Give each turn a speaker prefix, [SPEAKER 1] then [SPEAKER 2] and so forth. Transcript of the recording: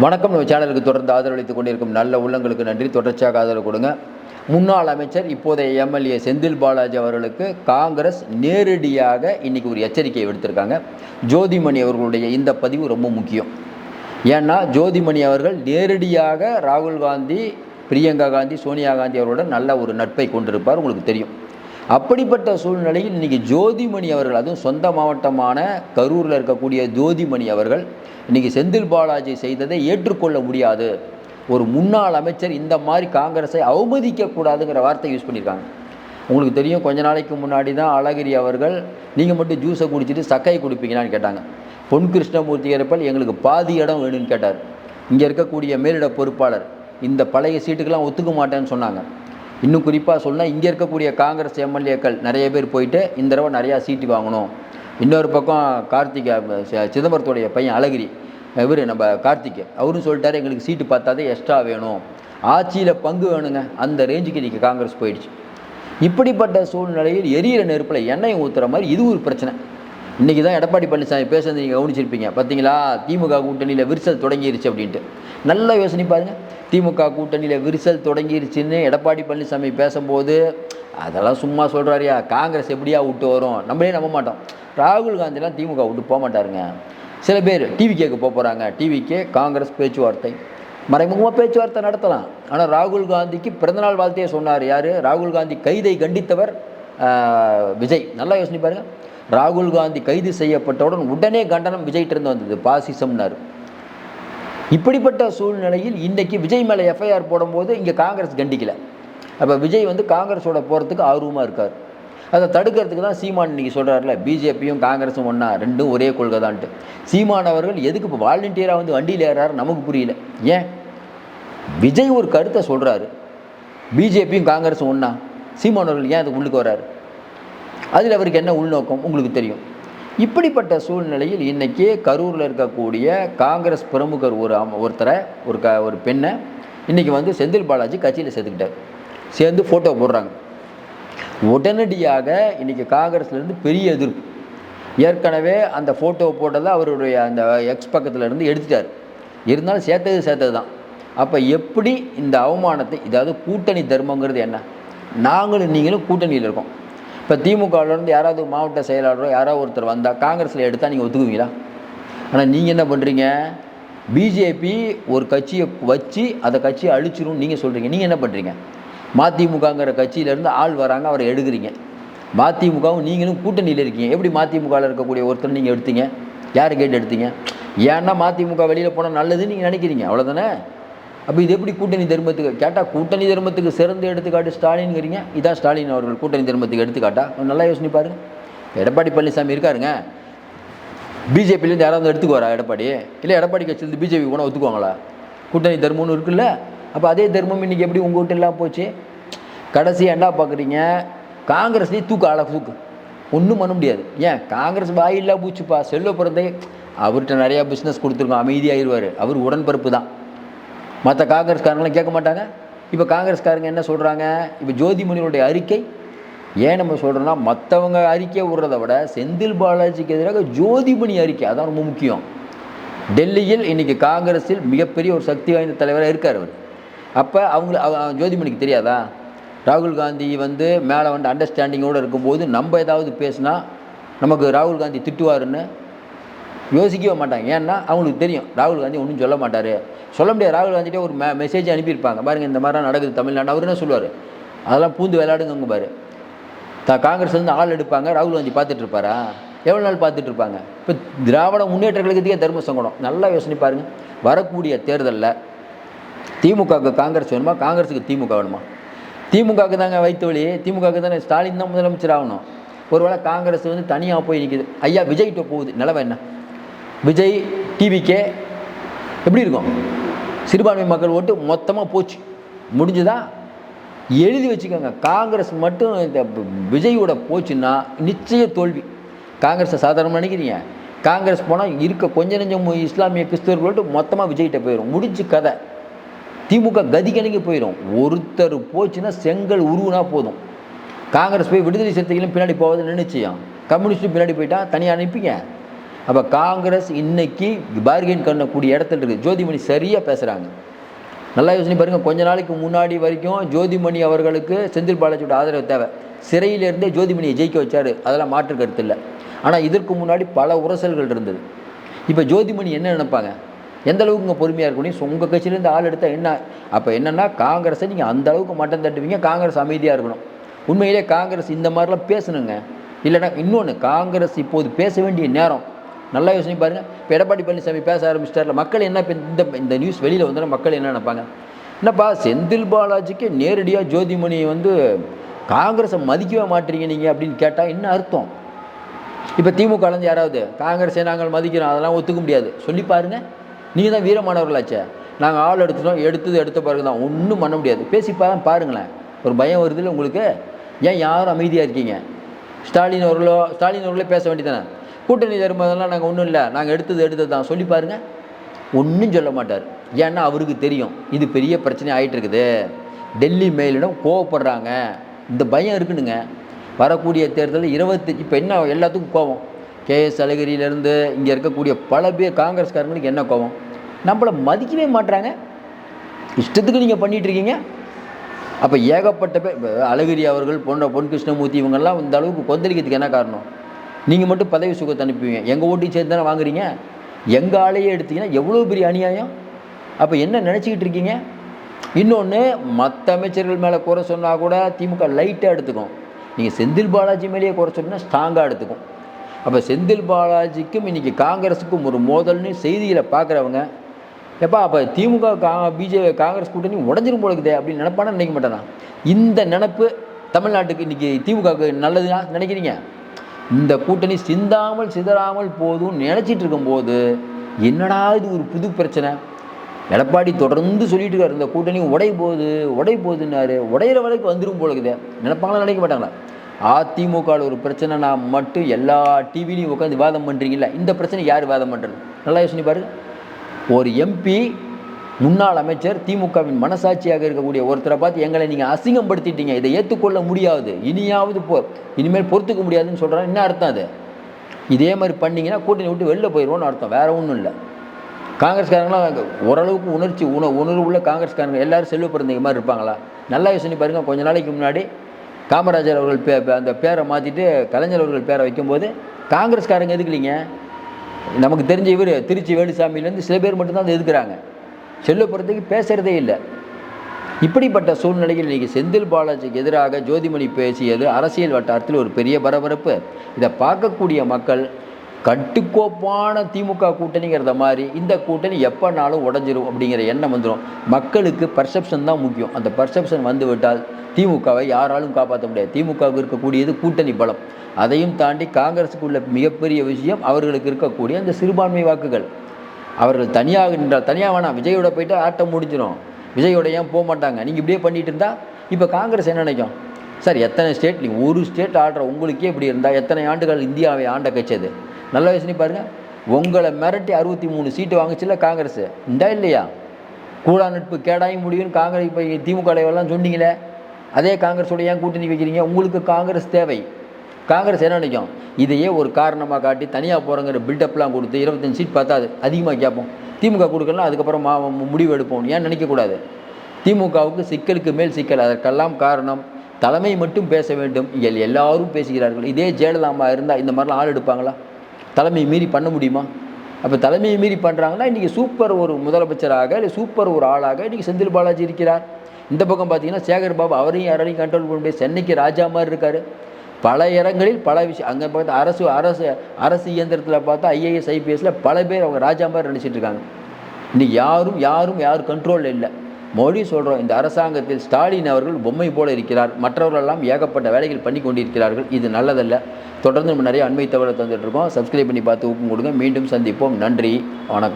[SPEAKER 1] வணக்கம். நம்ம சேனலுக்கு தொடர்ந்து ஆதரவளித்துக் கொண்டிருக்கும் நல்ல உள்ளங்களுக்கு நன்றி. தொடர்ச்சியாக ஆதரவு கொடுங்க. முன்னாள் அமைச்சர் இப்போதைய எம்எல்ஏ செந்தில் பாலாஜி அவர்களுக்கு காங்கிரஸ் நேரடியாக இன்னைக்கு ஒரு எச்சரிக்கையை விடுத்திருக்காங்க. ஜோதிமணி அவர்களுடைய இந்த பதிவு ரொம்ப முக்கியம். ஏன்னா ஜோதிமணி அவர்கள் நேரடியாக ராகுல் காந்தி பிரியங்கா காந்தி சோனியா காந்தி அவர்களுடன் நல்ல ஒரு நட்பை கொண்டிருப்பார். உங்களுக்கு தெரியும். அப்படிப்பட்ட சூழ்நிலையில் இன்றைக்கி ஜோதிமணி அவர்கள் அதுவும் சொந்த மாவட்டமான கரூரில் இருக்கக்கூடிய ஜோதிமணி அவர்கள் இன்றைக்கி செந்தில் பாலாஜி செய்ததை ஏற்றுக்கொள்ள முடியாது. ஒரு முன்னாள் அமைச்சர் இந்த மாதிரி காங்கிரஸை அவமதிக்கக்கூடாதுங்கிற வார்த்தை யூஸ் பண்ணியிருக்காங்க. உங்களுக்கு தெரியும் கொஞ்ச நாளைக்கு முன்னாடி தான் அழகிரி அவர்கள் நீங்கள் மட்டும் ஜூஸை குடிச்சிட்டு சக்கையை குடிப்பீங்களான்னு கேட்டாங்க. பொன் கிருஷ்ணமூர்த்தி இருப்பல் எங்களுக்கு பாதி இடம் வேணும்னு கேட்டார். இங்கே இருக்கக்கூடிய மேலிட பொறுப்பாளர் இந்த பழைய சீட்டுக்கெல்லாம் ஒத்துக்க மாட்டேன்னு சொன்னாங்க. இன்னும் குறிப்பாக சொன்னால் இங்கே இருக்கக்கூடிய காங்கிரஸ் எம்எல்ஏக்கள் நிறைய பேர் போயிட்டு இந்த தடவை நிறையா சீட்டு வாங்கணும். இன்னொரு பக்கம் கார்த்திகை சிதம்பரத்துடைய பையன் அழகிரி இவர் நம்ம கார்த்திகை. அவரும் சொல்லிட்டாரு எங்களுக்கு சீட்டு பார்த்தாதே எக்ஸ்ட்ரா வேணும். ஆட்சியில் பங்கு வேணுங்க. அந்த ரேஞ்சுக்கு இன்றைக்கி காங்கிரஸ் போயிடுச்சு. இப்படிப்பட்ட சூழ்நிலையில் எரியிற நெருப்பில் எண்ணெய் ஊற்றுற மாதிரி இது ஒரு பிரச்சனை. இன்றைக்கி தான் எடப்பாடி பழனிசாமி பேசுறது நீங்கள் கவனிச்சிருப்பீங்க. பார்த்தீங்களா திமுக கூட்டணியில் விரிசல் தொடங்கிருச்சு அப்படின்ட்டு. நல்லா யோசனை பாருங்க. திமுக கூட்டணியில் விரிசல் தொடங்கிருச்சுன்னு எடப்பாடி பழனிசாமி பேசும்போது அதெல்லாம் சும்மா சொல்கிறாரியா காங்கிரஸ் எப்படியா விட்டு வரும்? நம்மளே நம்ப மாட்டோம். ராகுல் காந்திலாம் திமுக விட்டு போக மாட்டாருங்க. சில பேர் டிவி கேட்க போகிறாங்க டிவிக்கே காங்கிரஸ் பேச்சுவார்த்தை. மறைமுகமாக பேச்சுவார்த்தை நடத்தலாம். ஆனால் ராகுல் காந்திக்கு பிறந்தநாள் வாழ்த்தையே சொன்னார் யார்? ராகுல் காந்தி கைதை கண்டித்தவர் விஜய். நல்லா யோசனை பாருங்கள் ராகுல் காந்தி கைது செய்யப்பட்டவுடன் உடனே கண்டனம் விஜய்கிட்ட இருந்து வந்தது. பாசிசம்னார். இப்படிப்பட்ட சூழ்நிலையில் இன்றைக்கி விஜய் மேலே எஃப்ஐஆர் போடும்போது இங்கே காங்கிரஸ் கண்டிக்கல. அப்போ விஜய் வந்து காங்கிரஸோட போகிறதுக்கு ஆர்வமாக இருக்கார். அதை தடுக்கிறதுக்கு தான் சீமான் இன்றைக்கி சொல்கிறார்ல பிஜேபியும் காங்கிரஸும் ஒன்றா ரெண்டும் ஒரே கொள்கை தான்ட்டு சீமான் அவர்கள் எதுக்கு இப்போ வாலண்டியராக வந்து வண்டியில் ஏறாரு நமக்கு புரியல. ஏன்? விஜய் ஒரு கருத்தை சொல்கிறாரு பிஜேபியும் காங்கிரஸும் ஒன்றா சீமான் அவர்கள் ஏன் அதுக்கு உள்ளுக்கு வர்றாரு? அதில் அவருக்கு என்ன உள்நோக்கம்? உங்களுக்கு தெரியும். இப்படிப்பட்ட சூழ்நிலையில் இன்றைக்கி கரூரில் இருக்கக்கூடிய காங்கிரஸ் பிரமுகர் ஒரு ஒருத்தரை ஒரு க ஒரு பெண்ணை இன்றைக்கி வந்து செந்தில் பாலாஜி கட்சியில் சேர்த்துக்கிட்டார். சேர்ந்து ஃபோட்டோ போடுறாங்க. உடனடியாக இன்றைக்கி காங்கிரஸ்லேருந்து பெரிய எதிர்ப்பு. ஏற்கனவே அந்த ஃபோட்டோ போட்டதை அவருடைய அந்த எக்ஸ் பக்கத்தில் இருந்து எடுத்துட்டார். இருந்தாலும் சேர்த்தது சேர்த்தது தான். அப்போ எப்படி இந்த அவமானத்தை இதாவது கூட்டணி தர்மங்கிறது என்ன? நாங்களும் நீங்களும் கூட்டணியில் இருக்கோம். இப்போ திமுகவிலேருந்து யாராவது மாவட்ட செயலாளரோ யாராவது ஒருத்தர் வந்தால் காங்கிரஸில் எடுத்தால் நீங்கள் ஒத்துக்குவீங்களா? ஆனால் நீங்கள் என்ன பண்ணுறீங்க பிஜேபி ஒரு கட்சியை வச்சு அந்த கட்சியை அழிச்சிரும் நீங்கள் சொல்கிறீங்க நீங்கள் என்ன பண்ணுறீங்க மதிமுகங்கிற கட்சியிலேருந்து ஆள் வராங்க அவரை எடுக்கிறீங்க. மதிமுகவும் நீங்களும் கூட்டணியில் இருக்கீங்க. எப்படி மதிமுகவில் இருக்கக்கூடிய ஒருத்தர் நீங்கள் எடுத்தீங்க? யாரை கேட்டு எடுத்தீங்க? ஏன்னா மதிமுக வெளியில் போனால் நல்லதுன்னு நீங்கள் நினைக்கிறீங்க. அவ்வளோதானே அப்போ இது எப்படி கூட்டணி தர்மத்துக்கு? கேட்டால் கூட்டணி தர்மத்துக்கு சிறந்த எடுத்துக்காட்டு ஸ்டாலின்ங்கிறீங்க. இதான் ஸ்டாலின் அவர்கள் கூட்டணி தர்மத்துக்கு எடுத்துக்காட்டா? கொஞ்சம் நல்லா யோசனை எடப்பாடி பழனிசாமி இருக்காருங்க. பிஜேபிலேருந்து யாராவது எடுத்துக்குவாரா எடப்பாடி? இல்லை எடப்பாடி கட்சியிலேருந்து பிஜேபி கூட ஒத்துக்குவாங்களா? கூட்டணி தர்மம்னு இருக்குல்ல. அப்போ அதே தர்மம் இன்றைக்கி எப்படி உங்கள் வீட்டு எல்லாம் போச்சு? கடைசி என்ன பார்க்குறீங்க காங்கிரஸ்லேயே தூக்கு ஆள தூக்கு. ஒன்றும் பண்ண முடியாது. ஏன்? காங்கிரஸ் வாயில்லா பூச்சுப்பா. செல்வ பிறந்தே அவர்கிட்ட நிறையா பிஸ்னஸ் கொடுத்துருக்கோம். அமைதியாகிடுவார் அவர் உடன்பரப்பு தான். மற்ற காங்கிரஸ்காரங்களாம் கேட்க மாட்டாங்க. இப்போ காங்கிரஸ்காரங்க என்ன சொல்கிறாங்க இப்போ ஜோதிமணியினுடைய அறிக்கை. ஏன் நம்ம சொல்கிறோன்னா மற்றவங்க அறிக்கை விடுறத விட செந்தில் பாலாஜிக்கு எதிராக ஜோதிமணி அறிக்கை அதான் ரொம்ப முக்கியம். டெல்லியில் இன்றைக்கி காங்கிரஸில் மிகப்பெரிய ஒரு சக்தி வாய்ந்த தலைவராக இருக்கார் அவர். அப்போ அவங்க ஜோதிமணிக்கு தெரியாதா? ராகுல் காந்தி வந்து மேலே வந்து அண்டர்ஸ்டாண்டிங்கோடு இருக்கும்போது நம்ம ஏதாவது பேசுனா நமக்கு ராகுல் காந்தி திட்டுவாருன்னு யோசிக்கவே மாட்டாங்க. ஏன்னா அவங்களுக்கு தெரியும். ராகுல் காந்தி ஒன்றும் சொல்ல மாட்டார். சொல்ல முடியாது. ராகுல் காந்திட்டே ஒரு மெ மெசேஜ் அனுப்பியிருப்பாங்க. பாருங்க இந்த மாதிரிலாம் நடக்குது தமிழ்நாடு. அவர் என்ன சொல்லுவார்? அதெல்லாம் பூந்து விளையாடுங்க பாரு. த வந்து ஆள் எடுப்பாங்க. ராகுல் காந்தி பார்த்துட்டு இருப்பாரா எவ்வளோ நாள் பார்த்துட்டு இருப்பாங்க இப்போ திராவிட முன்னேற்ற கழகத்துக்கே தர்ம சங்கடம். நல்லா யோசனை பாருங்கள் வரக்கூடிய தேர்தலில் திமுகவுக்கு காங்கிரஸ் வேணுமா? காங்கிரஸுக்கு திமுக வேணுமா? திமுகவுக்கு தாங்க வைத்த வழி. திமுகவுக்கு தானே ஸ்டாலின் தான் முதலமைச்சர் ஆகணும். ஒருவேளை காங்கிரஸ் வந்து தனியாக போய் நிற்கிது ஐயா விஜய்கிட்ட போகுது. நிலவை என்ன? விஜய் டிவிக்கே எப்படி இருக்கும்? சிறுபான்மை மக்கள் ஓட்டு மொத்தமாக போச்சு. முடிஞ்சுதா? எழுதி வச்சுக்கோங்க. காங்கிரஸ் மட்டும் இந்த விஜயோட போச்சுன்னா நிச்சய தோல்வி. காங்கிரஸை சாதாரணமாக நினைக்கிறீங்க? காங்கிரஸ் போனால் இருக்க கொஞ்ச நெஞ்சம் இஸ்லாமிய கிறிஸ்தவர்களோட்டு மொத்தமாக விஜய்கிட்ட போயிடும் முடிஞ்சு கதை. திமுக கதிகணிக்கு போயிடும் ஒருத்தர் போச்சுன்னா செங்கல் உருவுனா போதும். காங்கிரஸ் போய் விடுதலை சிறுத்தைகளும் பின்னாடி போவது நினைச்சியும் கம்யூனிஸ்ட்டும் பின்னாடி போயிட்டா? தனியாக அனுப்பிங்க. அப்போ காங்கிரஸ் இன்னைக்கு பார்கெயின் பண்ணக்கூடிய இடத்துல இருக்குது ஜோதிமணி சரியாக பேசுகிறாங்க நல்லா யோசனை பாருங்கள் கொஞ்ச நாளைக்கு முன்னாடி வரைக்கும் ஜோதிமணி அவர்களுக்கு செந்தில் பாலாஜியோட ஆதரவு தேவை. சிறையிலிருந்தே ஜோதிமணியை ஜெயிக்க வச்சார். அதெல்லாம் மாற்று கருத்து இல்லை. ஆனால் இதற்கு முன்னாடி பல உரசல்கள் இருந்தது. இப்போ ஜோதிமணி என்ன நினைப்பாங்க? எந்த அளவுக்கு இங்கே பொறுமையாக இருக்கணும்? உங்கள் கட்சியிலேருந்து ஆள் எடுத்தால் என்ன? அப்போ என்னென்னா காங்கிரஸை நீங்கள் அந்த அளவுக்கு மட்டம் தட்டுவீங்க. காங்கிரஸ் அமைதியாக இருக்கணும். உண்மையிலே காங்கிரஸ் இந்த மாதிரிலாம் பேசணுங்க. இல்லைன்னா இன்னொன்று காங்கிரஸ் இப்போது பேச வேண்டிய நேரம். நல்லா யோசனை பாருங்கள் இப்போ எடப்பாடி பழனிசாமி பேச ஆரம்பிச்சிட்டார்ல மக்கள் என்ன இப்போ இந்த இந்த நியூஸ் வெளியில் வந்தோன்னா மக்கள் என்ன நினைப்பாங்க? என்னப்பா செந்தில் பாலாஜிக்கு நேரடியாக ஜோதிமணியை வந்து காங்கிரஸை மதிக்கவே மாட்டீங்க நீங்கள் அப்படின்னு கேட்டால் என்ன அர்த்தம்? இப்போ திமுகலேருந்து யாராவது காங்கிரஸை நாங்கள் மதிக்கிறோம் அதெல்லாம் ஒத்துக்க முடியாது. சொல்லி பாருங்க. நீங்கள் தான் வீரமானவர்களாச்சே. நாங்கள் ஆள் எடுத்துட்டோம் எடுத்தது எடுத்த பிறகு தான் ஒன்றும் பண்ண முடியாது. பேசி பாருங்களேன். ஒரு பயம் வருதுல்ல உங்களுக்கு? ஏன் யாரும் அமைதியாக இருக்கீங்க? ஸ்டாலின் அவர்களோ ஸ்டாலின் அவர்களே பேச வேண்டியதானே கூட்டணி தரும்போதெல்லாம் நாங்கள் ஒன்றும் இல்லை. நாங்கள் எடுத்தது எடுத்தது தான் சொல்லி பாருங்க. ஒன்றும் சொல்ல மாட்டார். ஏன்னா அவருக்கு தெரியும். இது பெரிய பிரச்சனை ஆகிட்டு இருக்குது டெல்லி மேலிடம் கோவப்படுறாங்க. இந்த பயம் இருக்குனுங்க. வரக்கூடிய தேர்தலில் இருபத்தி இப்போ என்ன எல்லாத்துக்கும் கோவம். கேஎஸ் அழகிரியிலேருந்து இங்கே இருக்கக்கூடிய பல பேர் காங்கிரஸ்காரங்களுக்கு என்ன கோவம்? நம்மளை மதிக்கவே மாட்றாங்க. இஷ்டத்துக்கு நீங்கள் பண்ணிகிட்ருக்கீங்க அப்போ ஏகப்பட்ட பேர் அழகிரி அவர்கள் போன்ற பொன் கிருஷ்ணமூர்த்தி இவங்கெல்லாம் இந்த அளவுக்கு கொந்தளிக்கிறதுக்கு என்ன காரணம்? நீங்கள் மட்டும் பதவி சுகத்தை அனுப்புவீங்க. எங்கள் ஓட்டையும் சேர்த்து தானே வாங்குறீங்க? எங்கள் ஆளையே எடுத்தீங்கன்னா எவ்வளோ பெரிய அநியாயம்? அப்போ என்ன நினச்சிக்கிட்டு இருக்கீங்க? இன்னொன்று மற்ற அமைச்சர்கள் மேலே குறை சொன்னால் கூட திமுக லைட்டாக எடுத்துக்கும். நீங்கள் செந்தில் பாலாஜி மேலேயே குறை சொன்னால் ஸ்ட்ராங்காக எடுத்துக்கும். அப்போ செந்தில் பாலாஜிக்கும் இன்றைக்கி காங்கிரஸுக்கும் ஒரு மோதல்னு செய்திகளை பார்க்குறவங்க எப்பா அப்போ திமுக கா பிஜே காங்கிரஸ் கூட்டணி உடஞ்சிரும் போல இருக்குதே அப்படின்னு நினைப்பானு நினைக்க மாட்டேனா? இந்த நினப்பு தமிழ்நாட்டுக்கு இன்றைக்கி திமுகவுக்கு நல்லதுன்னா நினைக்கிறீங்க? இந்த கூட்டணி சிந்தாமல் சிதறாமல் போதும் நினச்சிட்டு இருக்கும்போது என்னடா இது ஒரு புது பிரச்சனை? எடப்பாடி தொடர்ந்து சொல்லிட்டு இருக்காரு இந்த கூட்டணி உடை போகுது உடை போகுதுன்னாரு உடையிற வரைக்கும் வந்துடும் போல இருக்குது நினைப்பாங்களா நினைக்க மாட்டாங்களா? அதிமுகவில் ஒரு பிரச்சனைனா மட்டும் எல்லா டிவிலையும் உட்காந்து விவாதம் பண்ணுறீங்களா இந்த பிரச்சனை யார் விவாதம் பண்ணுறது நல்லா யோசனை பாருங்க. ஒரு எம்பி முன்னாள் அமைச்சர் திமுகவின் மனசாட்சியாக இருக்கக்கூடிய ஒருத்தரை பார்த்து எங்களை நீங்கள் அசிங்கப்படுத்திட்டீங்க. இதை ஏற்றுக்கொள்ள முடியாது. இனியாவது போ இனிமேல் பொறுத்துக்க முடியாதுன்னு சொல்கிறாங்க என்ன அர்த்தம் அது? இதே மாதிரி பண்ணீங்கன்னா கூட்டணி விட்டு வெளில போயிடுவோம்னு அர்த்தம். வேற ஒன்றும் இல்லை. காங்கிரஸ்காரங்களாம் ஓரளவுக்கு உணர்ச்சி உண உணர்வு உள்ள காங்கிரஸ்காரங்க எல்லோரும் செல்வ பிறந்தங்க மாதிரி இருப்பாங்களா? நல்லா யோசனை பாருங்கள் கொஞ்ச நாளைக்கு முன்னாடி காமராஜர் அவர்கள் பே பே- அந்த பேரை மாற்றிட்டு கலைஞர் அவர்கள் பேரை வைக்கும்போது காங்கிரஸ்காரங்க எதுக்கு இல்லைங்க நமக்கு தெரிஞ்ச இவர் திருச்சி வேலுசாமியிலேருந்து சில பேர் மட்டும்தான் அதை எதுக்குறாங்க. செல்வப்புறத்துக்கு பேசுகிறதே இல்லை. இப்படிப்பட்ட சூழ்நிலையில் இன்றைக்கி செந்தில் பாலாஜிக்கு எதிராக ஜோதிமணி பேசியது அரசியல் வட்டாரத்தில் ஒரு பெரிய பரபரப்பு. இதை பார்க்கக்கூடிய மக்கள் கட்டுக்கோப்பான திமுக கூட்டணிங்கிறத மாதிரி இந்த கூட்டணி எப்போனாலும் உடஞ்சிரும் அப்படிங்கிற எண்ணம் வந்துடும் மக்களுக்கு பர்செப்ஷன் தான் முக்கியம். அந்த பர்செப்ஷன் வந்து விட்டால் திமுகவை யாராலும் காப்பாற்ற முடியாது. திமுகவுக்கு இருக்கக்கூடியது கூட்டணி பலம். அதையும் தாண்டி காங்கிரஸுக்கு உள்ள மிகப்பெரிய விஷயம் அவர்களுக்கு இருக்கக்கூடிய அந்த சிறுபான்மை வாக்குகள். அவர்கள் தனியாக நின்றால் தனியாக வேணாம் விஜயோட போயிட்டு ஆட்டம் முடிஞ்சிடும் விஜயோட ஏன் போக மாட்டாங்க? நீங்கள் இப்படியே பண்ணிட்டு இருந்தால் இப்போ காங்கிரஸ் என்ன நினைக்கும்? சார் எத்தனை ஸ்டேட் நீங்கள் ஒரு ஸ்டேட் ஆடுற உங்களுக்கே இப்படி இருந்தால் எத்தனை ஆண்டுகள் இந்தியாவை ஆண்ட கட்சியது? நல்ல யோசனை பாருங்கள் உங்களை மிரட்டி அறுபத்தி மூணு சீட்டு வாங்குச்சுல்ல காங்கிரஸ். இந்தா இல்லையா? கூடா நட்பு கேடாயும் முடியும்னு காங்கிரஸ் இப்போ திமுக எல்லாம் சொன்னீங்களே. அதே காங்கிரஸோட ஏன் கூட்டணி வைக்கிறீங்க? உங்களுக்கு காங்கிரஸ் தேவை. காங்கிரஸ் என்ன நினைக்கும்? இதையே ஒரு காரணமாக காட்டி தனியாக போகிறங்கிற பில்டப்லாம் கொடுத்து இருபத்தஞ்சு சீட் பத்தாது அதிகமாக கேட்போம். திமுக கொடுக்கலாம் அதுக்கப்புறம் முடிவு எடுப்போம். ஏன் நினைக்கக்கூடாது திமுகவுக்கு சிக்கலுக்கு மேல் சிக்கல். அதற்கெல்லாம் காரணம் தலைமை மட்டும் பேச வேண்டும். இங்கே எல்லாரும் பேசுகிறார்கள். இதே ஜெயலலிதாமா இருந்தால் இந்த மாதிரிலாம் ஆள் எடுப்பாங்களா? தலைமையை மீறி பண்ண முடியுமா? அப்போ தலைமையை மீறி பண்ணுறாங்கன்னா இன்றைக்கி சூப்பர் ஒரு முதலமைச்சராக இல்லை சூப்பர் ஒரு ஆளாக இன்றைக்கி செந்தில் பாலாஜி இருக்கிறார். இந்த பக்கம் பார்த்தீங்கன்னா சேகர் பாபு அவரையும் யாரையும் கண்ட்ரோல் பண்ண முடியாது. சென்னைக்கு ராஜா மாதிரி இருக்கார். பல இடங்களில் பல விஷயம் அங்கே பார்த்தா அரசு அரசு அரசு இயந்திரத்தில் பார்த்தா ஐஏஎஸ் ஐபிஎஸ்ல பல பேர் அவங்க ராஜா மாதிரி நினச்சிட்டு இருக்காங்க. இன்னைக்கு யாரும் யாரும் யாரும் கண்ட்ரோலில் இல்லை. மொழி சொல்கிறோம் இந்த அரசாங்கத்தில் ஸ்டாலின் அவர்கள் பொம்மை போல இருக்கிறார். மற்றவர்களெல்லாம் ஏகப்பட்ட வேலைகள் பண்ணி கொண்டிருக்கிறார்கள். இது நல்லதல்ல. தொடர்ந்து நம்ம நிறைய அண்மை தகவலை தந்துட்டு இருக்கோம். சப்ஸ்கிரைப் பண்ணி பார்த்து ஊக்கம் கொடுங்க. மீண்டும் சந்திப்போம். நன்றி. வணக்கம்.